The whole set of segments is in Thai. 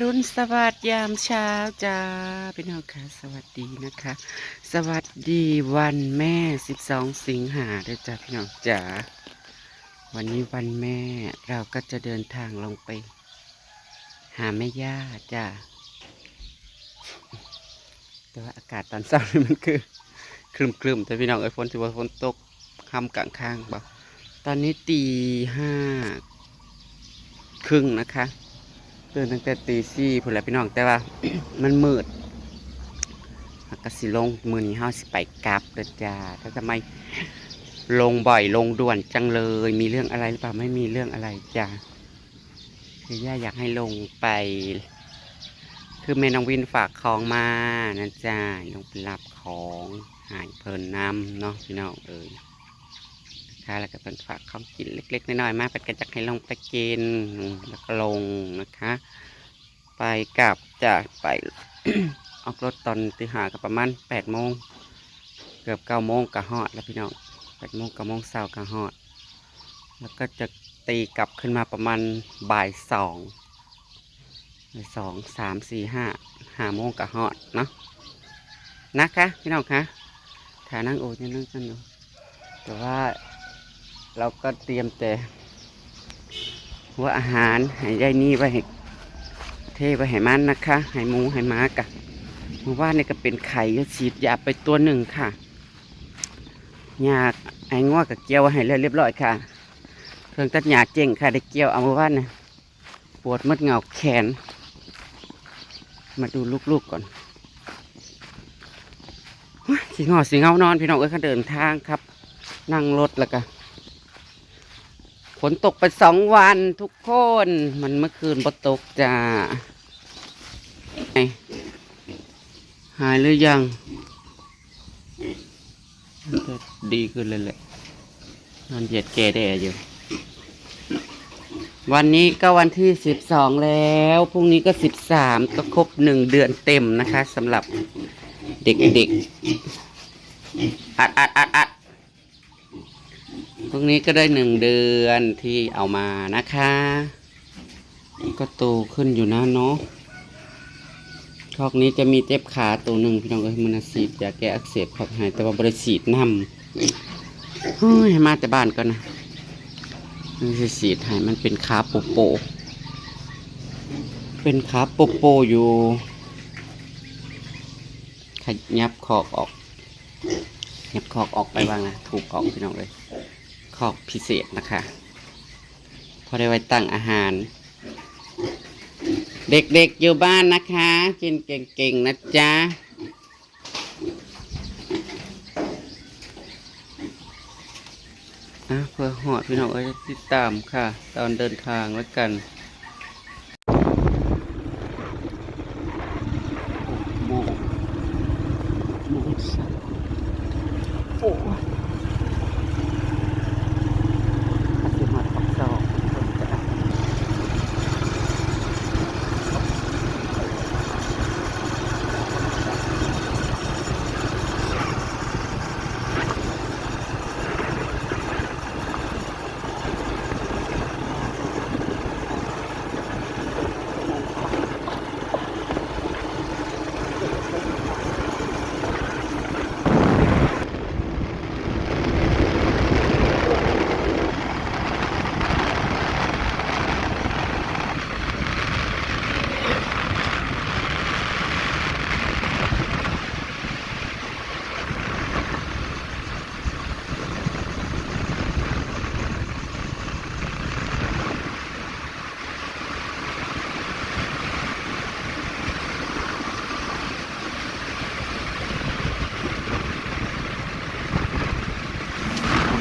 รุณสวัสดิ์ยามเช้าจ้าพี่น้องค่ะสวัสดีนะคะ สวัสดีวันแม่12สิงหาด้วยจ้าพี่น้องจ๋าวันนี้วันแม่เราก็จะเดินทางลงไป หาแม่ย่าจ้าแต่ว่าอากาศตอนเช้านี่มันคือครึมครึมๆแต่พี่น้องเอ้ฝนถือว่าฝนตกค่ำกลางข้างบ่ตอนนี้ตีห้าครึ่งนะคะ ตื่นตั้งแต่ตีสี่พุ่นแหละพี่น้องแต่ว่า มันมืดหักกสิลงมือนี้เฮาสิไปกลับเด้อจ้าถ้าทำไมลงบ่อยลงด่วนจังเลย มีเรื่องอะไรหรือเปล่าไม่มีเรื่องอะไรจ้าคือย่าอยากให้ลงไป คือแม่น้องวินฝากของมานะจ้าลงไปรับของหายเพลินน้ำเนาะพี่น้องเอ้ย นะคะแล้วก็เป็นฝากของกินเล็กๆน้อยๆมาเป็นกระจักให้ลงไปกินแล้วก็ลงนะคะ ไปกลับจะไปออกรถตอนตีหากับประมาณแปดโมงเกือบเก้าโมงกะฮอดแล้วพี่น้องแปดโมงก้าโมงเช้ากะฮอด แล้วก็จะตีกลับขึ้นมาประมาณบ่ายสองบ่ายสองสามสี่ห้าห้าโมงกะฮอดเนาะนะคะพี่น้องคะฐานั่งโอ้ยนั่งกันอยู่แต่ว่า เราก็เตรียมแต่หัวอาหารให้ยายนี่ไว้ให้เทไปให้มันนะคะให้หมูให้หมากะเมื่อวานนี่ก็เป็นไข่ก็ฉีดยาไปตัวหนึ่งค่ะยาไอ้ง้อกับเกียวให้เรียบร้อยค่ะ เครื่องตัดหญ้าเจ๋งค่ะได้เกี่ยวเอาเมื่อวานนะปวดมัดเงาแขน มาดูลูกๆก่อนสีงอสีเงานอนพี่น้องเอ้ยเขาเดินทางครับ นั่งรถแล้วก็ฝ นตกไปสองวันทุกคน มันเมื่อคืนบ่ตกจ้าหายหรือยังจะดีขึ้นเลยแหละนอนเหยียดแกแดอยู่ วันนี้ก็วันที่สิบสองแล้ว พรุ่งนี้ก็สิบสามก็ครบหนึ่งเดือนเต็มนะคะสำหรับเด็กๆอัดอัดอัดอัด พรุ่งนี้ก็ได้หนึ่งเดือนที่เอามานะคะก็โตขึ้นอยู่นะเนาะคอกนี้จะมีเจ็บขาตัวหนึ่งพี่น้องเอ้ยมันสีดยาแก้อักเสบครับหายแต่ว่าบริสีดน้ำเฮ้ยมาแต่บ้านก่อนะมันจะสีดให้มันเป็นขาโปโป เป็นขาโปโปอยู่ ขยับขอกออกยับขอกออกไปบ้างนะถูกออกพี่น้องเลย ขอบพิเศษนะคะ พอได้ไว้ตั้งอาหาร เด็กๆอยู่บ้านนะคะกินเก่งๆนะจ๊ะอะเพื่อหอดพี่น้องเอ้ยติดตามค่ะ ตอนเดินทางแล้วกันโอ้โหโอ้โหสัตว์โอ้ย สิมาปักซอกคนจะอะ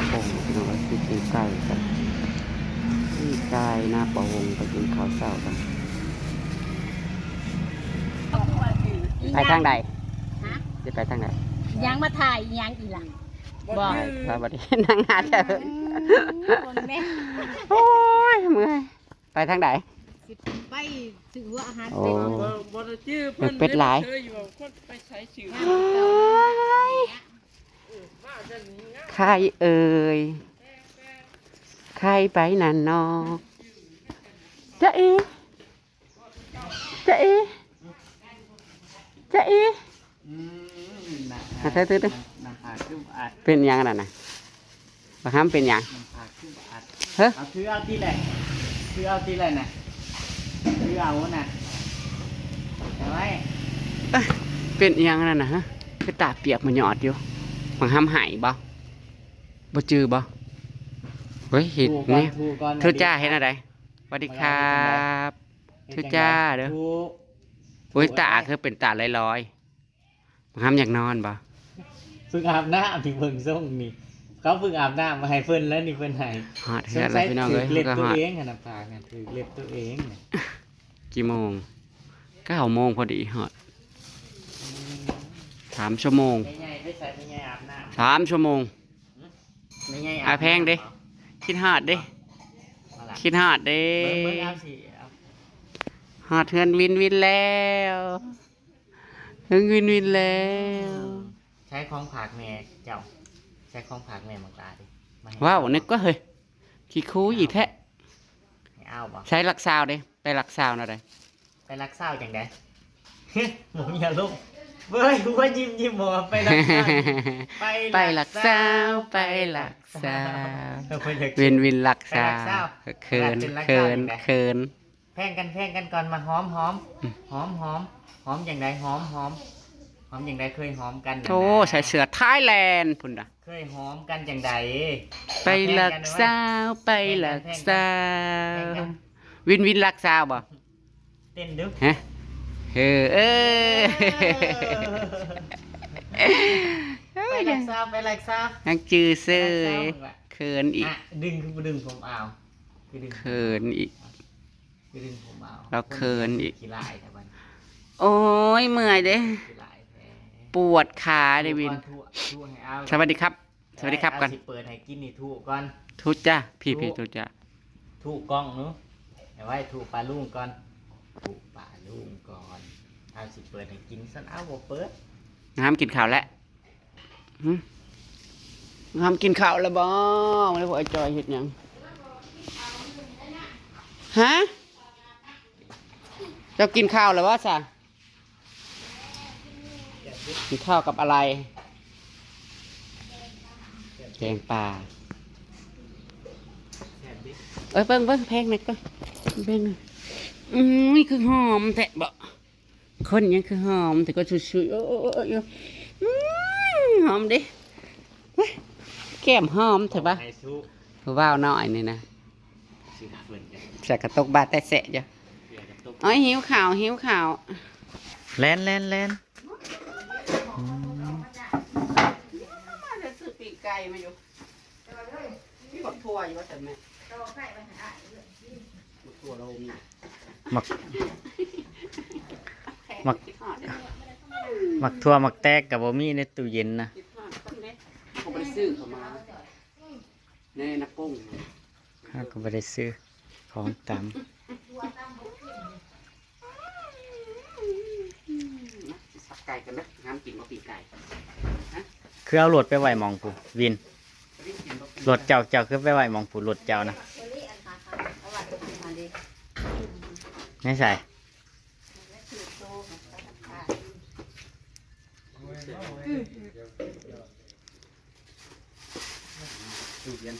โอ้โหพี่น้องที่กินไก่กันที่ไก่หน้าประวงไปกินข้าวเช้ากันไป ทางใดฮะจะไปทางไหนยังมาถ่ายยังอีหลังบอกไปพระบดีนั่งหาเธอคนแม่โอ้ยเมื่อยไปทางไหนสิไปซื้ออาหารโอ้เป็ดบ่ได้ชื่อเพิ่นเป็ดหลายเธออยู่ว่าคนไปใช้ชื่อมาจะหนีนะใครเอ่ยใครไปนั่นนอจะเอจะเอ จะเออืมนะอะเธอเธอเธอน้ำผากขึ้นอัดเป็นหยังนั่นน่ะบักห้ามเป็นหยังน้ำผากขึ้นอัดเฮ้ยเอาคือเอาที่ไหนคือเอาที่ไหนน่ะคือเอาน่ะเอาไว้เป็นหยังนั่นน่ะฮะคือตาเปียกมันหยอดอยู่บักห้ามหายบ่บ่จือบ่เฮ้ยเห็นถูกก่อนนี่ถูกก่อนทุจ้าเห็นอะไรสวัสดีครับทุจ้าเด้อถูก โอ้ยตาคือเป็นตาลอยๆบักห้ามอยากนอนบ่ฝึกอาบน้ำถึงเพิ่งส่งนี่ เขาฝึกอาบน้ำมาให้เพิ่นแล้วนี่เพิ่นให้ฮอดเฮือนแล้วพี่น้องเอ้ยถืเล็บก็ตัวฮอดเองอะน้ำผากน่ะถือเล็บตัวเองน่ะกี่โมงเก้าโมงพอดีฮอดสามชั่วโมงไม่ใหญ่ไม่ใส่ไม่ใหญ่อาบน้สามชั่วโมงำไม่ใหญ่อะแพงดิ คิดฮอดเด้ เอาล่ะคิดฮอดเด้ เบิ่งเบิ่งเอาสิ เอาฮอดเฮือนวินวินแล้วเฮือนวินวินแล้ว ใช้ของผากแม่เจ้า ใช้ของผากแม่มังตาดิมให้ว้าวนึกก็เฮ้ยขี้คูอีแท้ให้เอาบ่ใช้หลักซาวเด้ไปหลักซาวหน่อยเด้ไปรักเศร้าจังได หมูอย่าลุกเว้ยกูว่ายิ้มยิ้มบอกว่าไปรักเศร้าไปหลักซาวไปหลักซาวเออเพิ่นอยากวินวินหลักไปหลัซากซาววเคินเป็นหลักเคิซาวนอีก แล้วเคินแพงกันแพงกันก่อนมาหอมหอมหอมหอมหอมอย่างไรหอมหอมหอมอย่างไรเคยหอมกันนะโธ่ใส่เสื้อไทยแลนด์พุ่นน่ะเคยหอมกันอย่างไรไปหลักซาวไปหลักซาววินวินหลักซาวบ่เต้นดูฮะเออเออไปหลักซาวไปหลักซาวนังจือเซไปยหลักซาวเขินอีกอะดึงคือดึงผมเอาคือดึงเขินอีก คือดึงผมเอาเราเขินอีก ขี้ลายแต่วันโอ้ยเมื่อยเด้ขี้ลายแท้ปวดขาเดวิน ทั่วทั่วให้เอาสวัสดีครับ สวัสดีครับกันเอาสิเปิดให้กินนี่ถูกก่อน ทุจ้าพี่พี่ทุจ้าถูกกล้องเนู้เอาไว้ถูกปลาลุงก่อน ถูกปลาลุงก่อนเอาสิเปิดให้กินสันเอาบ่เปิดน้ำกินข้าวแล้วหึน้ำกินข้าวแล้วบ่แล้วบ่ไอ้จอยเฮ็ดหยังฮะ เจ้ากินข้าวแล้ววะจ้ะกินข้าวกับอะไรแกงปลาแซ่บดิเอ้ยเบิ่งเบิ่งแพงหน่อยก็เบิ่งหน่อยอืมนี่คือหอมแท้บ่คนยังคือหอมแต่ก็ชุยๆโอ้โอ้โอ้โอ้อืมหอมดิเว้ยแก้มหอมเถอะปะให้สู้ผู้ว่าวน้อยนี่นะสิเพิ่นจะใส่กระตกบาดแต่แสะจ้ะ เสียกับตกโอ้ยหิวข่าวหิวข่าวแลนแลนแลนมาจะซื้อปีกไก่มาอยู่มีบักทั่วอยู่ว่าแต่แม่บักทั่วเรามีหมักมักหมักทั่วหมักแตกกับบ่มีในตู้เย็นนะเขาไปซื้อเขามาในนักปุ้ง ข้าก็บ่ได้ซื้อของตาม สับไก่กันนะน้ำกินมาปีกไก่คือเอารถไปไว้หมองผู้วินรถเจ้าเจ้าคือไปไว้หมองผู้รถเจ้านะไม่ใส่ดูเรียน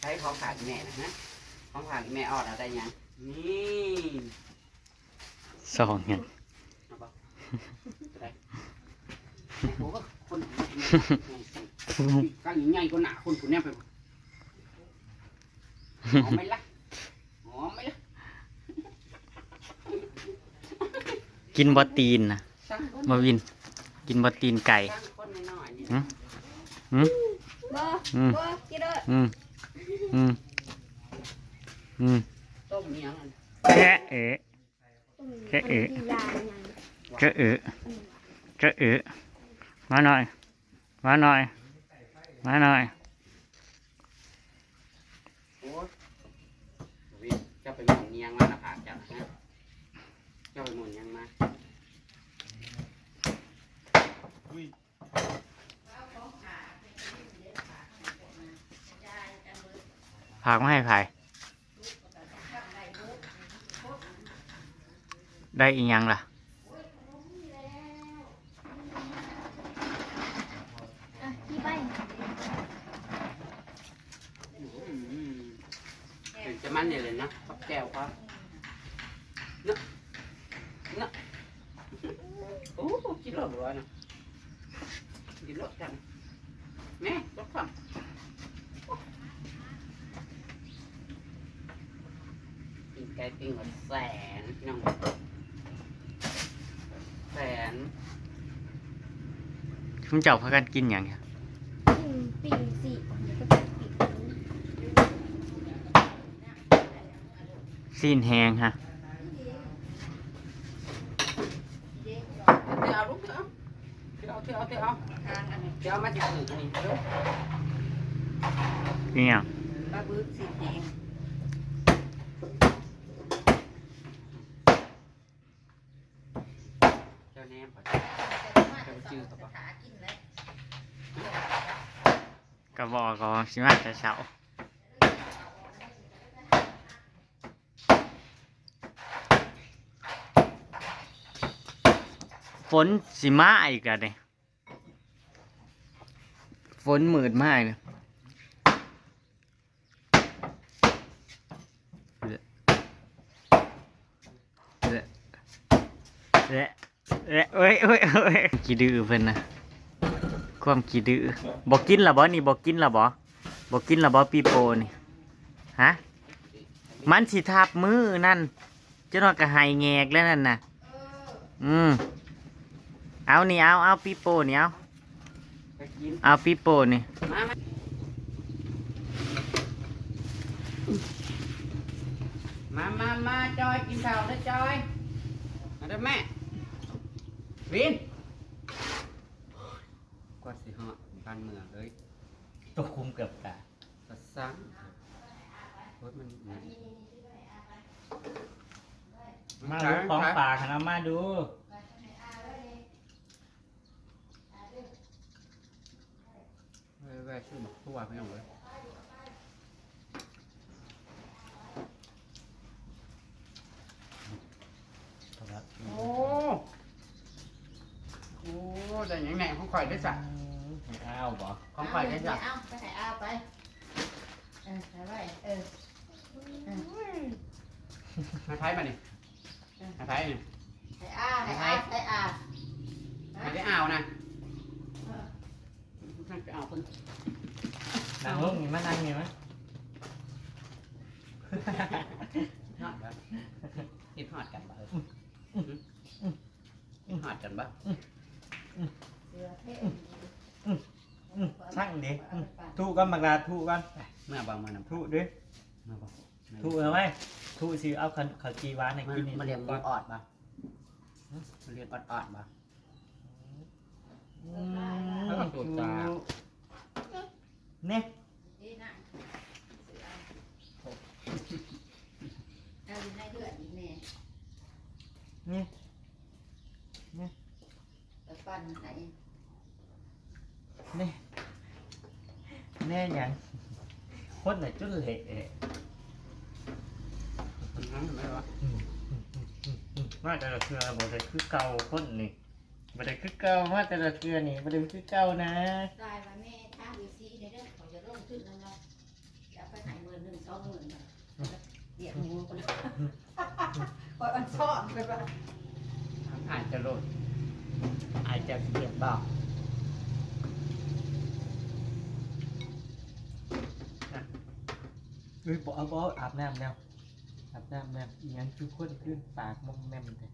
ใช้ของขาดแม่นะฮะของขาดแม่ออดอะไรยังนี่สองเนี่ ยเอารโอ้ก็คนกังใหญ่ก็หนาคนผู้นี้ไปหอมไหมล่ะหอมไหมล่ะกินบะตีนนะมาวิน กินบะตีนไก่อืมหืมบ่อืมอืมอืมอืมต้มเมียงอันแค่เอ๋แค่เอ๋แค่เอ๋แค่เอ๋ มาหน่อย มาหน่อย มาหน่อยโอ้วิเจ้าไปหมุนเมียงมาหน้าผากจ้านะเจ้าไปหมุนเมียงมาผักมาให้ไผ่ได้อีกยังล่ะ อะพี่ไป ถึงจะมันเนี่ยเลยนะกับ แก้วครับเนาะเนาะโอ้กินรสร้อยนะกินรสจังแม่รสคำกินไก่ปิ้งหมดแสนน้องแสนคุณเจ้าพากันกินอย่างเงี้ยปีสี่เดี๋ยวก็เป็นปี ซีนแหงฮะเดี๋ยว ฝนสิมาอีกแล้วเนี่ยฝนมืดมากเลยเละเละเละเอ้ยเอ้ยเอ้ยกี่ดื้อเพิ่นนะความขี้ดื้อบอกกินละบ่นี่บอกกินละบ่บอกกินละบ่ปีโปนี่ฮะมันสิทับมือนั่นเจ้าน้อยก็หายแงกแล้วนั่นน่ะอืม เอานี่เอาเอาปีโปนี่เอาไปกินเอาปีโปนี่มามามามามาจอยกินข้าวนะจอยมาเด้อแม่วินกว่าสิฮอดบ้านเมืองเลยตัวคุมเกือบตาก็ซังรถมันไหนมาดูของป่าคณะมาดู เว้ยเว้ยชื่อบอกทั่วไม่เอาเลยโอ้โอ้แต่ยังแหน่ของข่อยได้สักอ้าวบ่ของข่อยได้สักเอาไปไหนเอาไปเออไปไว้เออมาไทยมาดิมาไทยนี่ไปอาไปอาไปอาไม่ได้เอานะ นั่นไปเอาคนนั่งลงนี่มานั่งนี่มั้ยหอดบ้คิดหอดกันบ้าคิดหอดกันบ้าเสือเท่ช่างดิทุกันมากลาทุกันเมื่อบางมานำทุด้วยเมื่อบางทุเอาไหมทุสิเอาขนขาวจีหวานให้มากินนี่มาเรียนก่อนออดบ้ามาเรียนออดออดบ้าแล้วก็ตูดตา เนี่ยดีนะเอาอยู่ในเลือดอีกแน่นี่ไปปั่นไหนนี่แน่ยังคนไหนจุดเละเอะไม่วะมาแต่ละเทือบ่ได้คือเก่าคนนี่บ่ได้คือเก่ามาแต่ละเทือนี่บ่ได้คือเก่านะตายว่าแม่ถ้าวีซีเดี๋ยวเด้อเขาจะลงขึ้นแล้วเนาะจะไปไหนหมื่นหนึ่งสองหมื่นน่ะเดี๋ยวงูคนปล่อย มันซ่อนไปว่าอาจจะโรดอาจจะเปลี่ยนบ้าเอ้ยบ่เอาบ่เอาอาบน้ำแล้วอาบน้ำแล้วอีหยังคือคนขึ้นปากมอมแมมแต่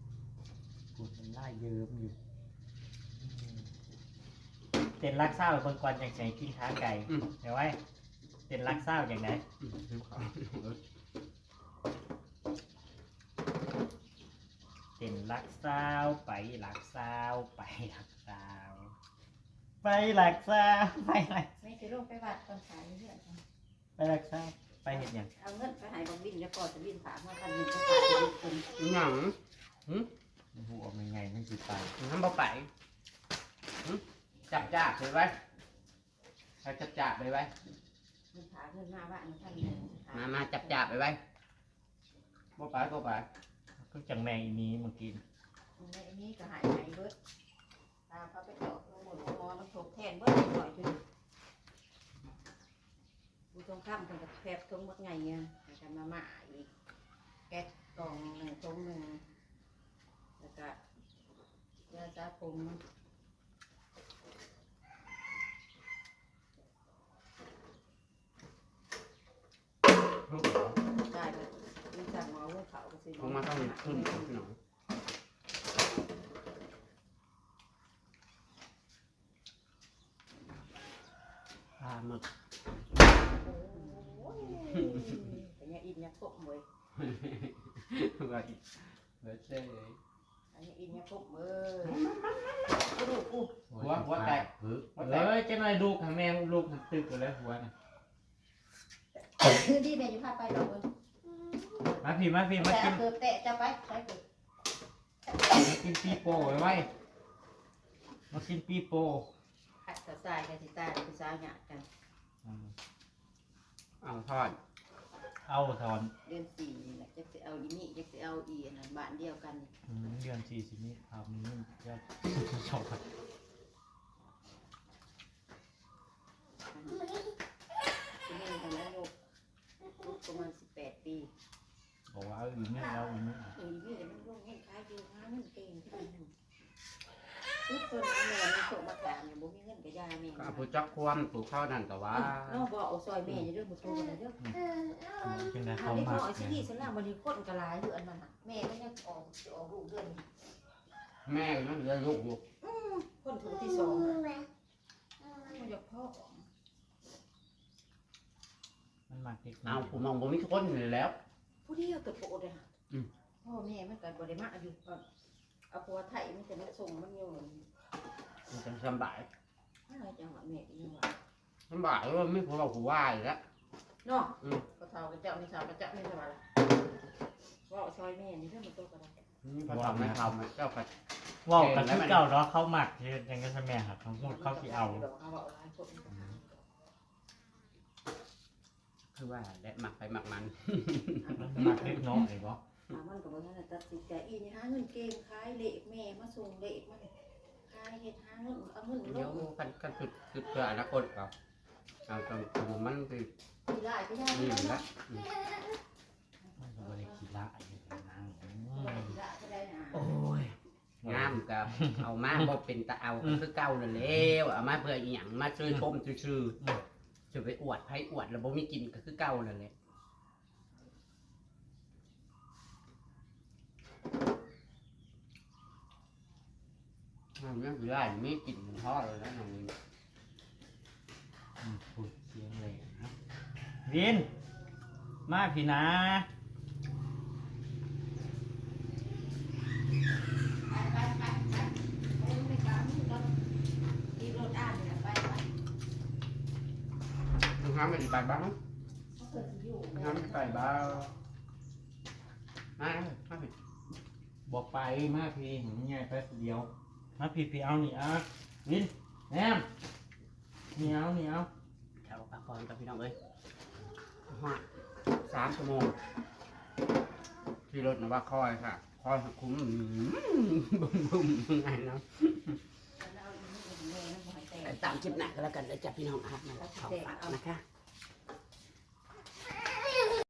ปวดมันไล่เยิ้มอยู่อืมเต้นรักเศร้าเบิ่งก่อนจังไสกินขาไก่อืม เดี๋ยวไว้เต้นรักเศร้าอย่างไหน เต้นรักสาวไปรักสาวไปรักสาว ไปรักสาวไปรักไม่สิลงไปวัดตอนขายเรื่อยไปรักสาวไปเห็นอย่างเอาเงินไปให้บังบินแล้วก็จะบินถามว่าคันหนึ่งจะขายเป็นคนหนังหัวมันไงมันสิไปน้ำบ่ไปหึจับจับเลยไว้เราจับจับเลยไว้มันถามเงินมาว่ามันคันหนึ่งมามาจับจับเลยไว้บ่ไปบ่ไป ก็ก็จังแมงอีนี้เมื่อกี้ในนี้ก็หายไปเบิดตาเขาไปเจาะลงหมดหมอมันถกแทนเบิดหน่อยคือผู้ตรงข้ามคนกับแพบตรงมัดไงเนี่ยกันมาหมาอีก แก๊สกล่องหนึ่งตรงหนึ่งแล้วก็ยาสระผม วุ้นเขาก็ซื้อลงมาต้องขึ้นพี่น้องปลาหมึกโอ้ยแต่เนี่ยอินเนี่ยพกมวยว่าอีกเบิดเลยอันนี้อินเนี่ยพกมือกูดูกูหัวหัวแตกเอ้ยเจ้าหน่อยลูกทางแมงลูกตึกแล้วหัวน่ะคือดีแม่อยู่พาไปดอกเว้ย มาพี่มาพี่มาแต่กินเกิดแตะจะไปใช่เกิดมากินปีโป้ไว้ไว้มากินปีโป้ขัดกับทรายกับสิตายกับสาวหยาดกันอืมเอาทอดเอาถอนเดือนสี่นี่แหละจะสิเอาอีนี่จะสิเอาอีอันนั้นบ้านเดียวกันนี่อืมเดือนสี่สิบนี้ทำนี่จะชอบที่นี่กันแล้วลูกลูกประมาณสิบแปดปี บอกว่าเอาอีกไม่เอาอีกไม่เอาเออนี่มันลูกเงินขายอยู่หาเงินเก่งที่มันทุกคนแม่มันส่งมาถามเนี่ยบ่มีเงินกับยายแม่ก็เอาผู้จักความปลูกข้านั่นแต่ว่าน้องบอกเอาซอยแม่อย่าเรื่องบ่ตูกันเด้อเป็นไงหาเขาได้มาพ่อไอ้กสิเนี่ยที่สลามบ่ได้คนกะหลายอยู่อันนั้นน่ะแม่ก็ยังออกออกลูกเดือนแม่นั่นเหลือลูกอยู่คนถูกที่สองมันอยากพ่อมันมาเด็กเอาผมมองผมมีคนอยู่แล้ว ผู้เดียวตัวโปรดเลยค่ะอืม พ่อแม่มันก็บ่ได้มาอยู่ก่อนเอาผัวไทยมันจะมาส่งมันอยู่มันจะสบายอะไรจังหวะแม่อีหยังวะสบายว่าไม่พอเราผู้ว่าอยู่แล้ว เนาะอืมก็เท่ากับเจ้านี่สาวกับเจ้านี่สบายละว่าเอาซอยแม่นี่เด้อมันโตก็ได้นี่พอทำไม่ทำเจ้าก็ว่าวกันที่เก่าเนาะเขาหมักเฮ็ดยังก็ใช่แม่ครับเขาพูดเขาที่เอาเอาเอาหลายคนคื อว่าและหมักไปหมักมันมันหมักเล็กน้อยบ่อ่ามันก็บ่ทันได้ตัดสินใจอีนี่หาเงินเก่งขายเลขแม่มาส่งเลขมาขายเฮ็ดหาเงินเอาเงินลเดี๋ยวงกันกันคือคือเพื่ออนาคตเราเอาตรงตัวมันคือทีหลายก็ได้นี่แล้วละเนาะมันก็บ่ได้ขี้ละไอ้นางอืมทีละก็ได้นะโอ้ยงามกับเอามาบ่เป็นตะเอาก็คือเก่านั่นแหล้วเอามาเพื่ออีหยังมาช่วยชมชื่อๆ จะไปอวดไผอวด แล้วบ่มีกินก็คือเก่านั่นแหละมันไม่ได้ไม่กินทอดเลยนะน้องวินอืมพูดเสียงเลยนะวิน มาพี่นะไปไปไปไปไปไปกลางนี่ก็ที่รถอ่านเนี่ยไปไป มึงทำอะไรไปบ้างเขาเกิดสิอยู่มึงทำอะไรไปบ้างมามาผิดบอกไปมาพี่เห็นง่ายไปคนเดียวมาพี่พี่เอานี่อะวินแอมนี่เอานี่เอาแถวปากคอนกับพี่น้องเอ้ยห้าสามชั่วโมงที่รถนะว่าคอยค่ะคอยคุ้มบุ้มบุ้มยังไงเนาะ ตามคลิปหนักก็แล้วกันแล้วจับพี่น้องอาบน้ำเขาปากนะคะ